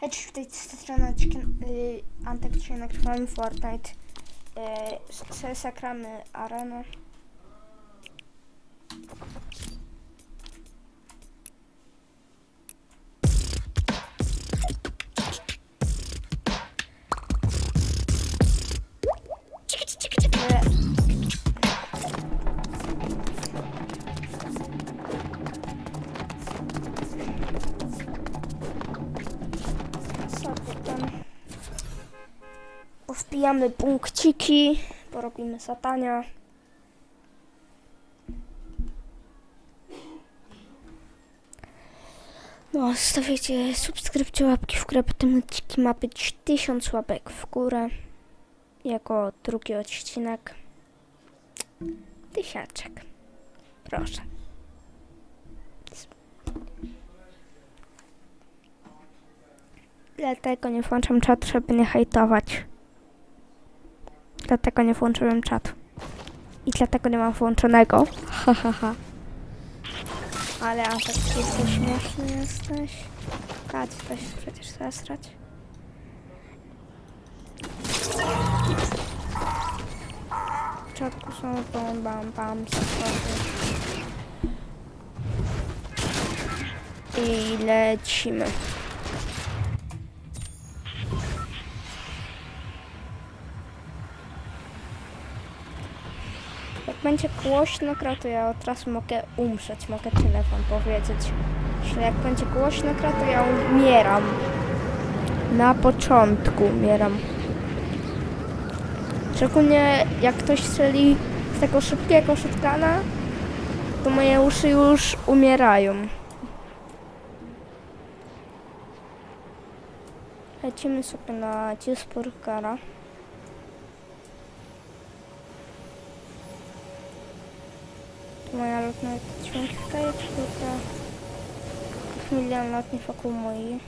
Hej, w tej stronie y, Antek dzisiaj nagrywamy Fortnite. Y, sobie sakramy arenę. Powpijamy punkciki, porobimy satania. No, stawiajcie subskrypcję, łapki w górę, po tym odcinki ma być 1000 łapek w górę. Jako drugi odcinek. Tysiaczek. Proszę. Dlatego nie włączam czatu, żeby nie hejtować. Dlatego nie włączyłem czatu. I dlatego nie mam włączonego. Ha, ha, ha. Ale a tak ty śmieszny jesteś. Kać, to się przecież zesrać. W początku są bam, bam, bam. I lecimy. Będzie głośno grał, to ja od razu mogę umrzeć, mogę wam powiedzieć. Że jak będzie głośno grał, to ja umieram. Na początku umieram. Szczególnie jak ktoś strzeli z tego szybkiego shotguna, to moje uszy już umierają. Lecimy sobie na Cheeseburgera. Moja lotna dźwiękka jest tylko milion lotni wokół mojej.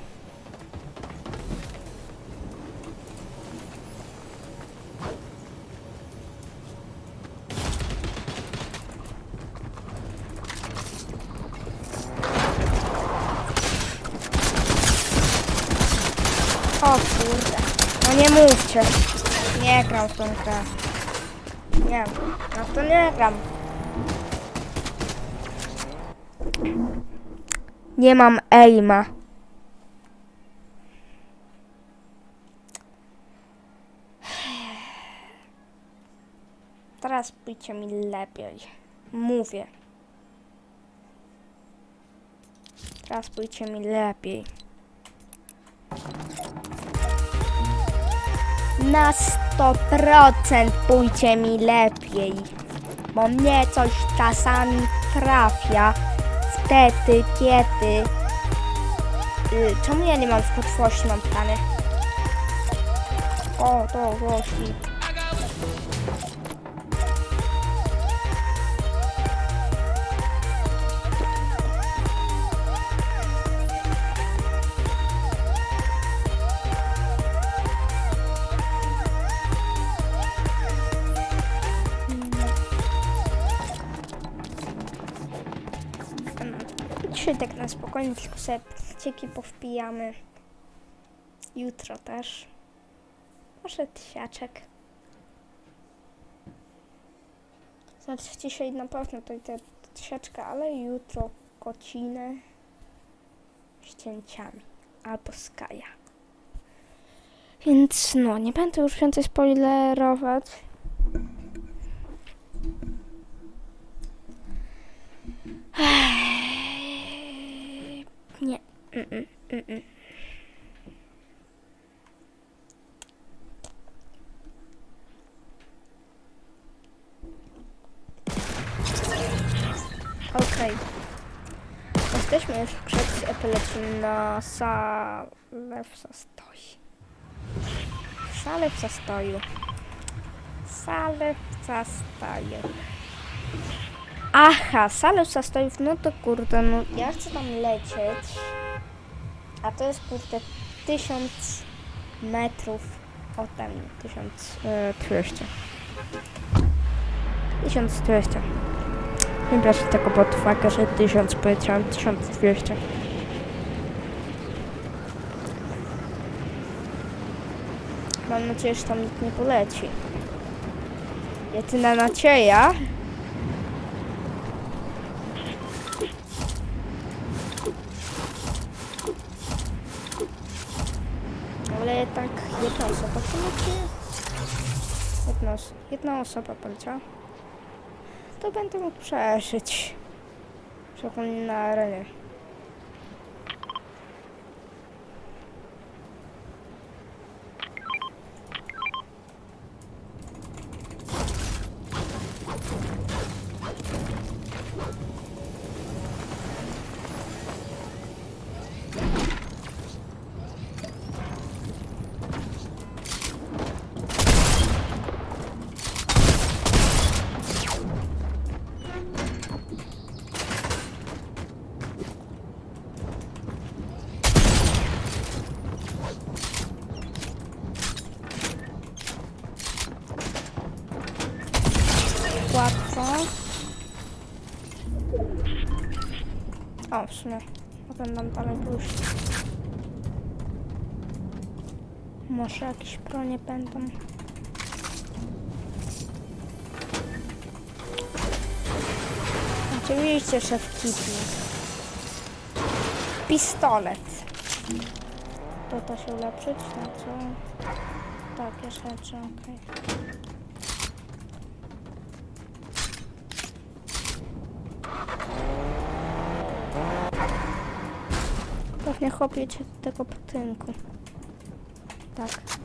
O kurde. No nie mówcie. Nie gram w tą grę. Nie. No to nie gram. Nie mam aima. Teraz pójdzie mi lepiej. Mówię. Teraz pójdzie mi lepiej. Na 100% pójdzie mi lepiej. Bo mnie coś czasami trafia wtedy, kiedy... Y, czemu ja nie mam skutwości, mam pytanie? O, to głośnik. Dzisiaj tak na spokojnie, tylko sobie cieki powpijamy. Jutro też. Może tysiaczek. Znaczy dzisiaj na pewno to te tysiaczka, ale jutro kocinę z cięciami. Albo skaja. Więc no, nie będę już więcej spoilerować. Nie. Mm-mm, mm-mm. Okej. Jesteśmy już przed epilepsją na sale w zastoju. Sale w zastoju. Sale w zastoju. Aha, salę zastojów, no to kurde, no ja chcę tam lecieć. A to jest kurde 1000 metrów ode mnie. 1200. 1200. Nie bierz tego pod uwagę, że 1000 powiedziałam 1200. Mam nadzieję, że tam nikt nie poleci. Jedyna nadzieja. Ale tak jedna osoba poleci. Jedna, os- jedna osoba poleciała. To będę mógł przeżyć. Szczególnie na arenie. W. Mogę nam dalej pójść. Może jakieś bronie będą. Oczywiście, że w kipi. Pistolet. To da się ulepszyć? Na co? Takie rzeczy, okej. Pewnie chopiecie tego budynku. Tak. Ale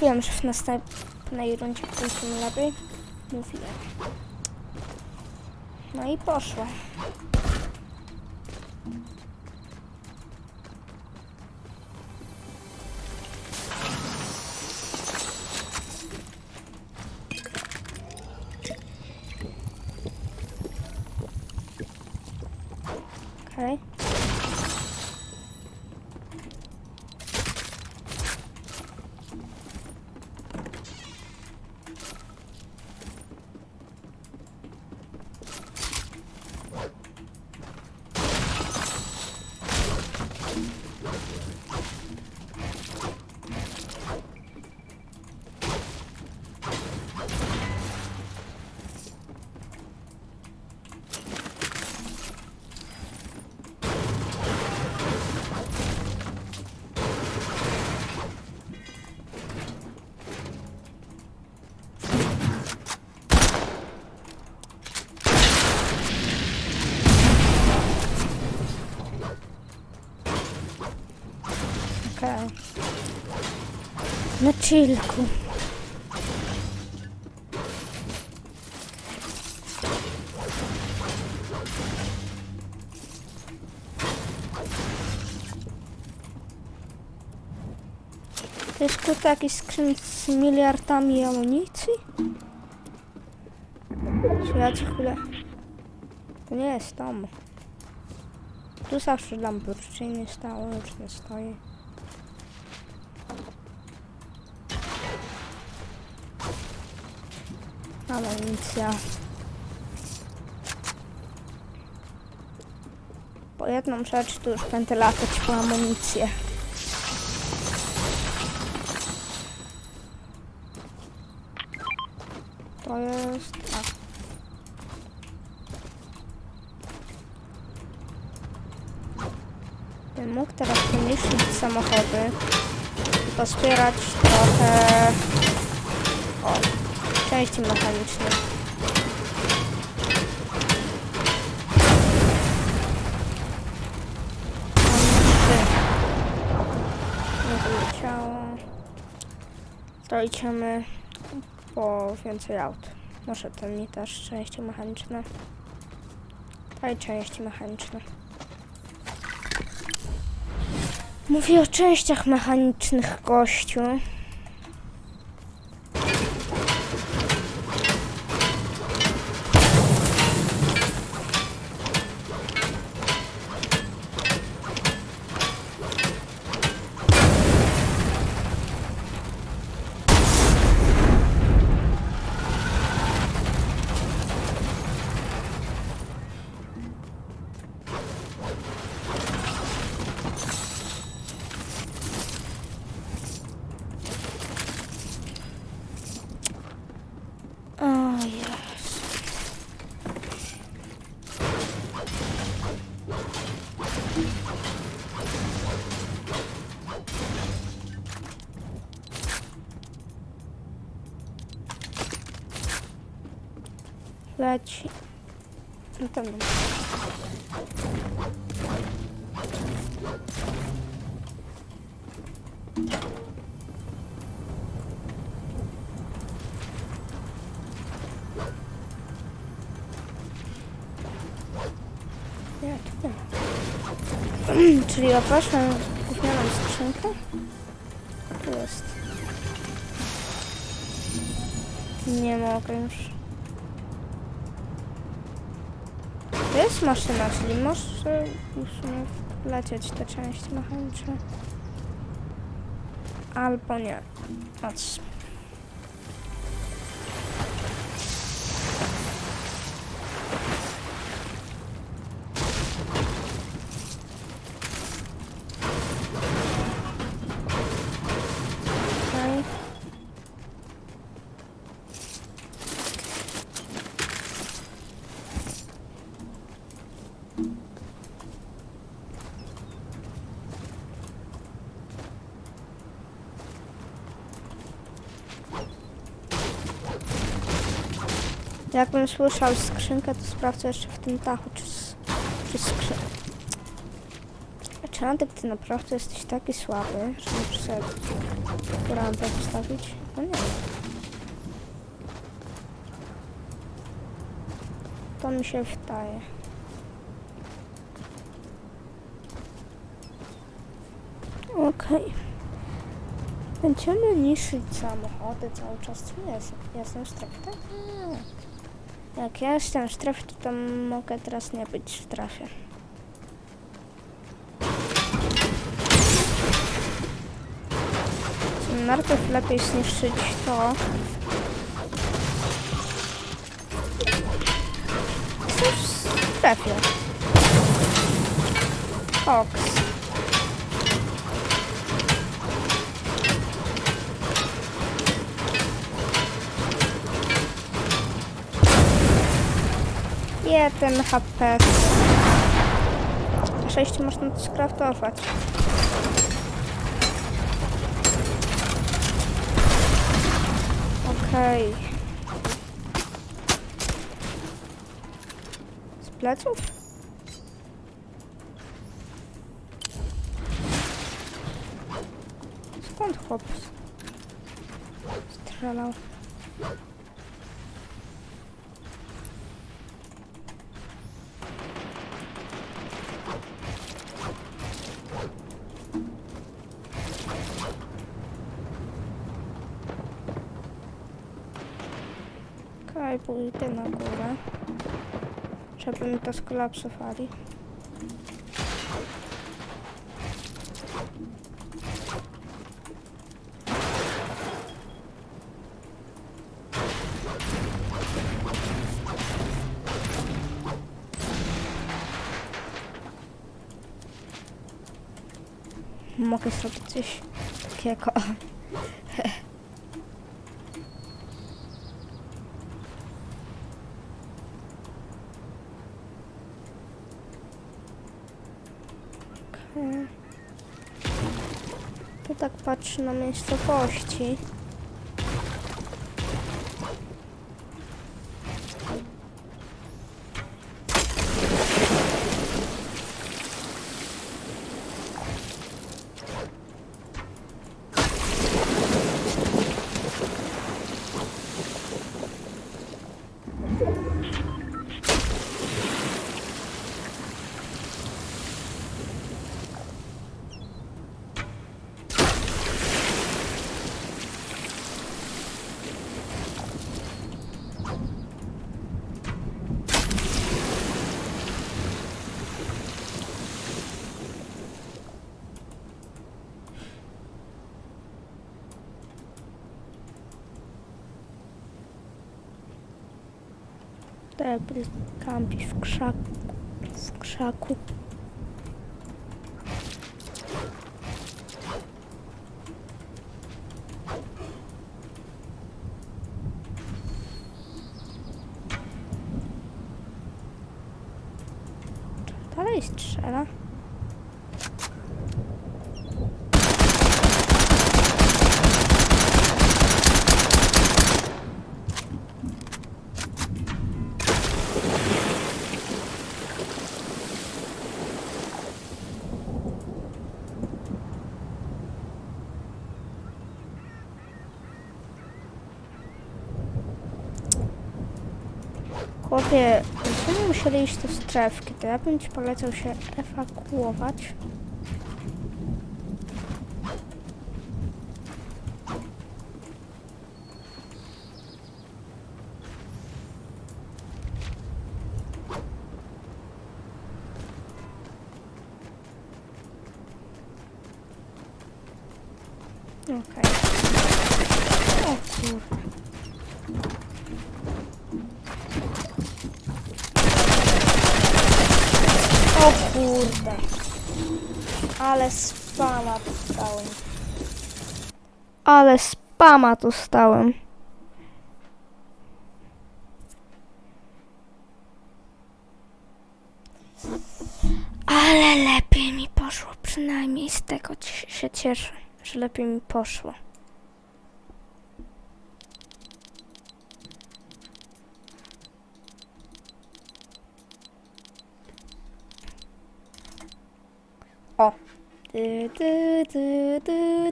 Mówiłem, że w następnej rundzie pójdziemy lepiej. Mówiłem. No i poszło. Okej. Okej. Na chillku. Jest tutaj jakiś skrzyn z miliardami amunicji? Chwilę. To nie jest tam. Tu zawsze Lamborghini stało, już nie stoi. Amunicja. Po jedną rzecz tu już będę latać po amunicję. To jest... A. mógł teraz pomniejszyć samochody i pozbierać trochę części mechanicznych. Nie wyleciało. To idziemy po więcej aut. Może ten mi też części mechaniczne. Daj części mechaniczne. Mówię o częściach mechanicznych, gościu. Leci. No tam. nie ma. Nie, tu nie ma. Czyli opatrzę gównianą skrzynkę? Tu jest. Nie mogę już. Jest maszyna, czyli może już nie wlecieć te części mechaniczne. Albo nie. Patrz. Jakbym słyszał skrzynkę, to sprawdzę jeszcze w tym dachu, czy, czy skrzynka. Czy Antek, ty naprawdę jesteś taki słaby, że możesz sobie rampę postawić? No nie. To mi się wydaje. Okej. Będziemy niszczyć samochody cały czas. Nie jest, jestem w strefie, tak? Jak ja jestem w strefie, to tam mogę teraz nie być w strefie. Najpierw lepiej zniszczyć to. Jestem w strefie. Fox. Jeden HP. 6 można to skraftować. Okej. Z pleców? Skąd chłop strzelał? Pójdę na górę. Żeby mi to skolapsowali. Mogę zrobić coś takiego. Okej. tak patrzę Debry kampi w krzaku. W krzaku. Dalej strzela. Chłopie, będziemy musieli iść do strefki, to ja bym ci polecał się ewakuować. Okej. O kurde. O kurde. Ale spama dostałem. Ale spama dostałem. Ale lepiej mi poszło. Przynajmniej z tego się cieszę, że lepiej mi poszło. O. Ty, ty, ty,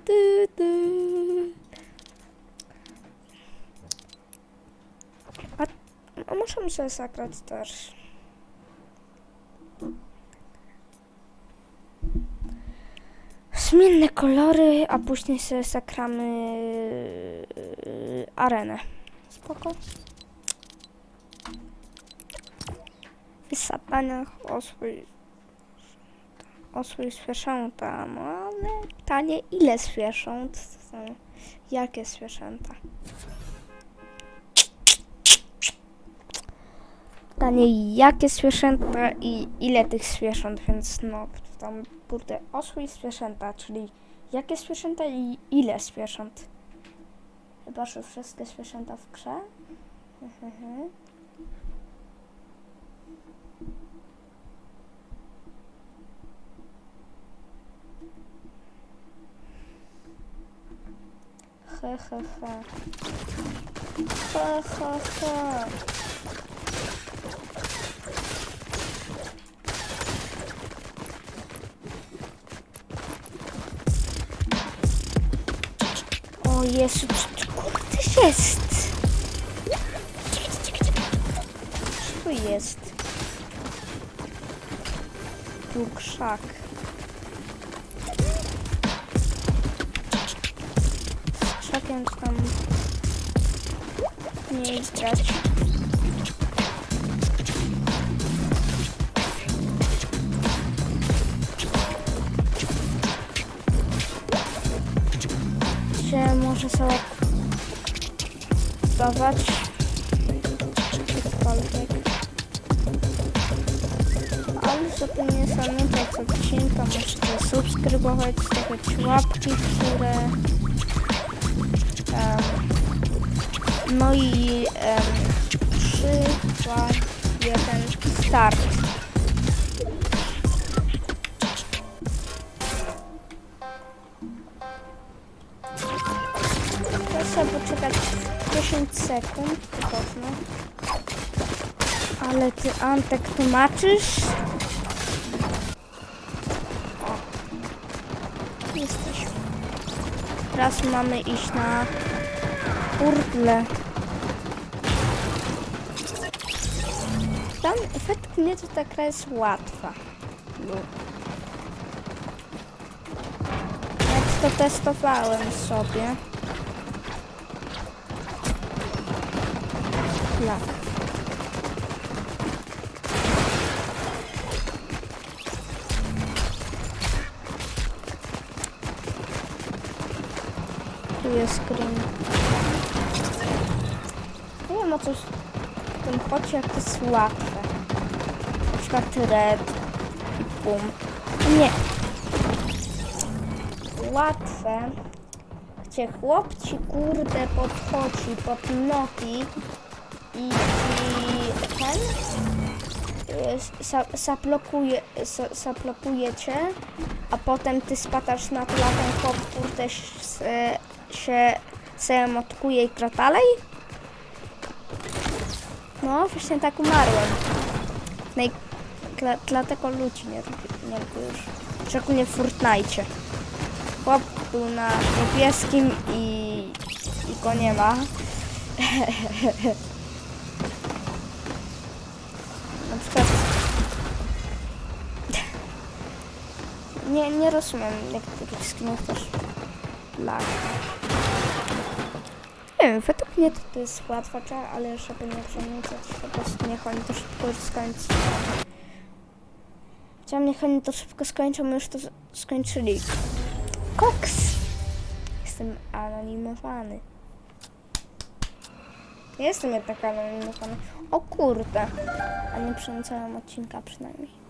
ty, ty. A, a możemy sobie zagrać też. Zmienne kolory, a później sobie zagramy yy, arenę. Spoko. Wysadzania o swój osły zwierzęta, no ale pytanie ile zwierząt, są, jakie zwierzęta. Pytanie jakie zwierzęta i ile tych zwierząt, więc no tam kurde osły i zwierzęta, czyli jakie zwierzęta i ile zwierząt. Chyba, że wszystkie zwierzęta w grze. He he he. He he he. O Jezu, kurde jest? Co tu jest? Tu krzak. Z krzakiem tam nie grać. No i em, 3, 2, 1, start. Trzeba poczekać 10 sekund podobno. Ale ty Antek tłumaczysz? O. Jesteś. Teraz mamy iść na urdle. Tam, według mnie to ta jest łatwa. No. Jak to testowałem sobie. Tak. Tu jest green. Nie wiem o co w tym chodzi, jak to jest łatwe. Na przykład red i boom. Nie. Łatwe. Gdzie chłop ci kurde podchodzi pod nogi i, i ten y, sa, cię, a potem ty spadasz na to, a ten chłop kurde s- się se motkuje i gra dalej? No, właśnie tak umarłem. No i dla, dlatego ludzi nie nie lubię już. Szczególnie w Fortnite. Chłop był na niebieskim i, i go nie ma. na przykład... Nie, nie rozumiem niektórych skinów też lag. Wiem, według mnie to, to jest łatwa gra, ale żeby nie przemycać, po prostu niech oni to szybko już skończą. Chciałam niech oni to szybko skończą, my już to skończyli. Koks! Jestem anonimowany. Jestem jednak anonimowany. O kurde. A nie przemycałem odcinka przynajmniej.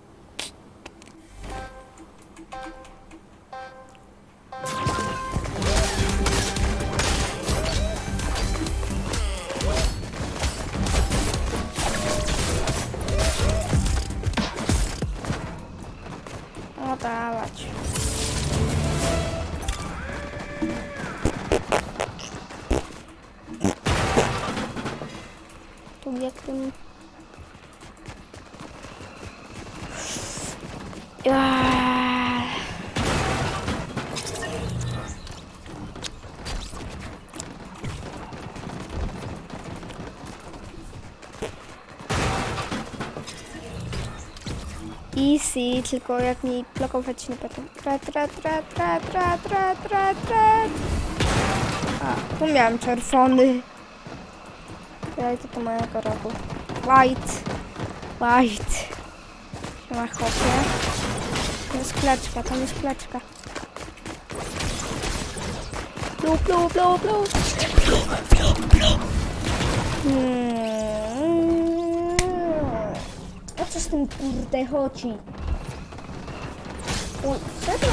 Tu jak tylko jak mi blokować nie będą. Tra, tra, tra, tra, tra, tra, tra, tra. A, tu miałem czerwony. Ja idę do mojego rogu. White. White. Nie ma chłopie. Tam jest kleczka, tam jest kleczka. Blue, blue, blue, blue. Hmm. O co z tym kurde chodzi? Wszedłem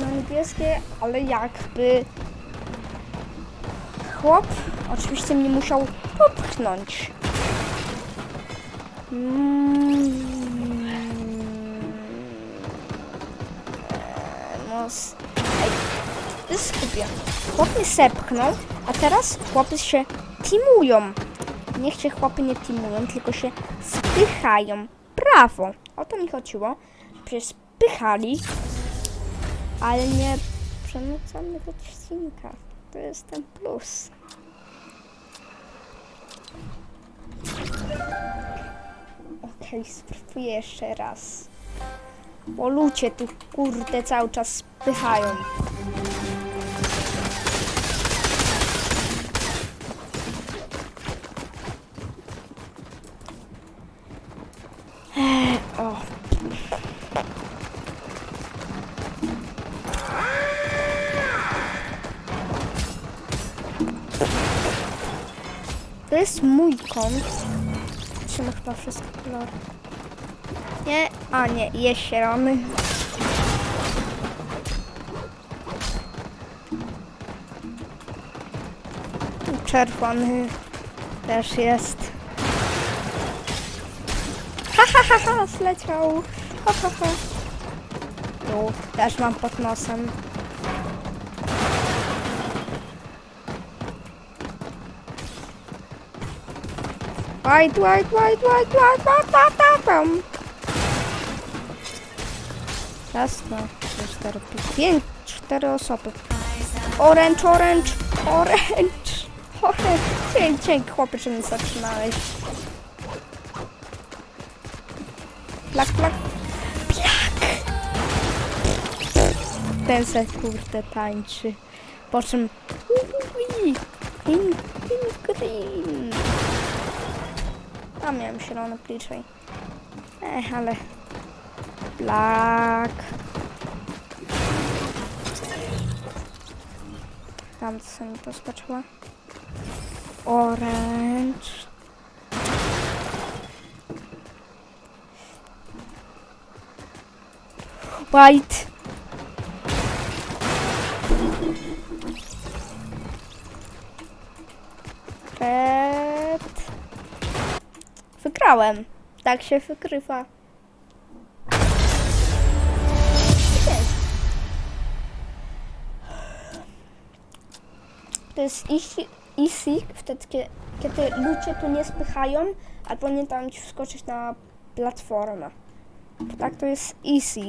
na, na niebieskie, ale jakby... Chłop oczywiście mnie musiał popchnąć. Mm. Eee, No, s- Ej, skupię. Chłop mnie sepchnął, a teraz chłopy się teamują. Niech się chłopy nie teamują, tylko się spychają. Brawo! O to mi chodziło. Przecież spychali, ale nie przemycamy odcinka. To jest ten plus. Okej, spróbuję jeszcze raz. Bo ludzie tu kurde cały czas spychają. Ech, O. jest mój kąt. Trzyma chyba wszystkie kolory. Nie, a nie, jest zielony. Czerwony też jest. Ha, ha, ha, ha, zleciał. Ha, ha, ha. Tu też mam pod nosem. White, white, white, white, white, white, white, white. Raz, dwa, trzy, cztery, pięć, cztery osoby. Orange, orange, orange, orange. Dzięki, dzięki chłopie, że mnie zatrzymałeś. Plak, plak, plak. Ten se kurde tańczy. Po czym... Green, green, green. Tam miałem zielony bliżej. Ech, ale... Black. Tam co mi poskoczyła. Orange. White. Wygrałem. Tak się wygrywa. Jest. To jest easy, easy wtedy, kie- kiedy ludzie tu nie spychają, albo nie tam ci wskoczyć na platformę. Tak to jest easy.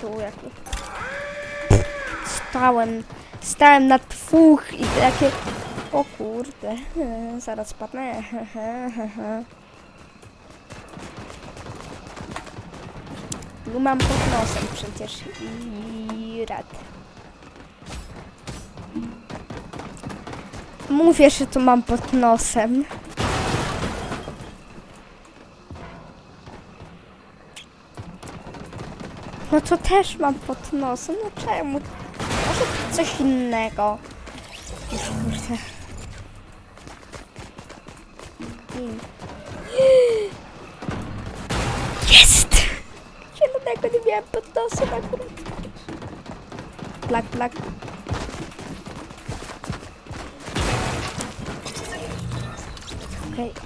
Tyłu jakby? Stałem, stałem na dwóch i takie... O kurde, zaraz padnę. Tu mam pod nosem przecież i rad. Mówię, że tu mam pod nosem. No to też mam pod nosem, no czemu? Może coś innego. Już kurde. Jest! Zielonego nie miałem pod nosem akurat. Black, black. Okej, okej.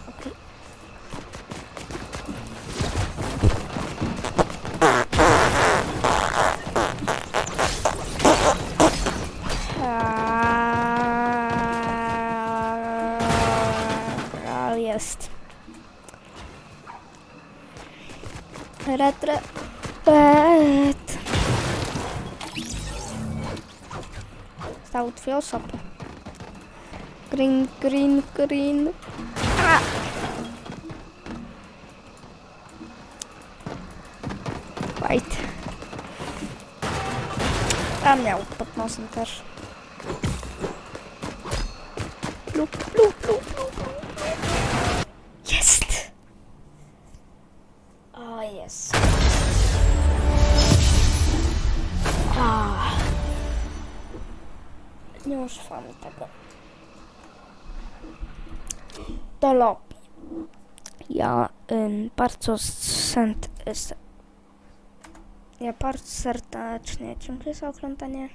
Red, red. Stały dwie osoby. Green, green, green. A! White. Tam miał pod nosem też. Lobby. Ja ym, bardzo sent... s- Ja bardzo serdecznie dziękuję za oglądanie.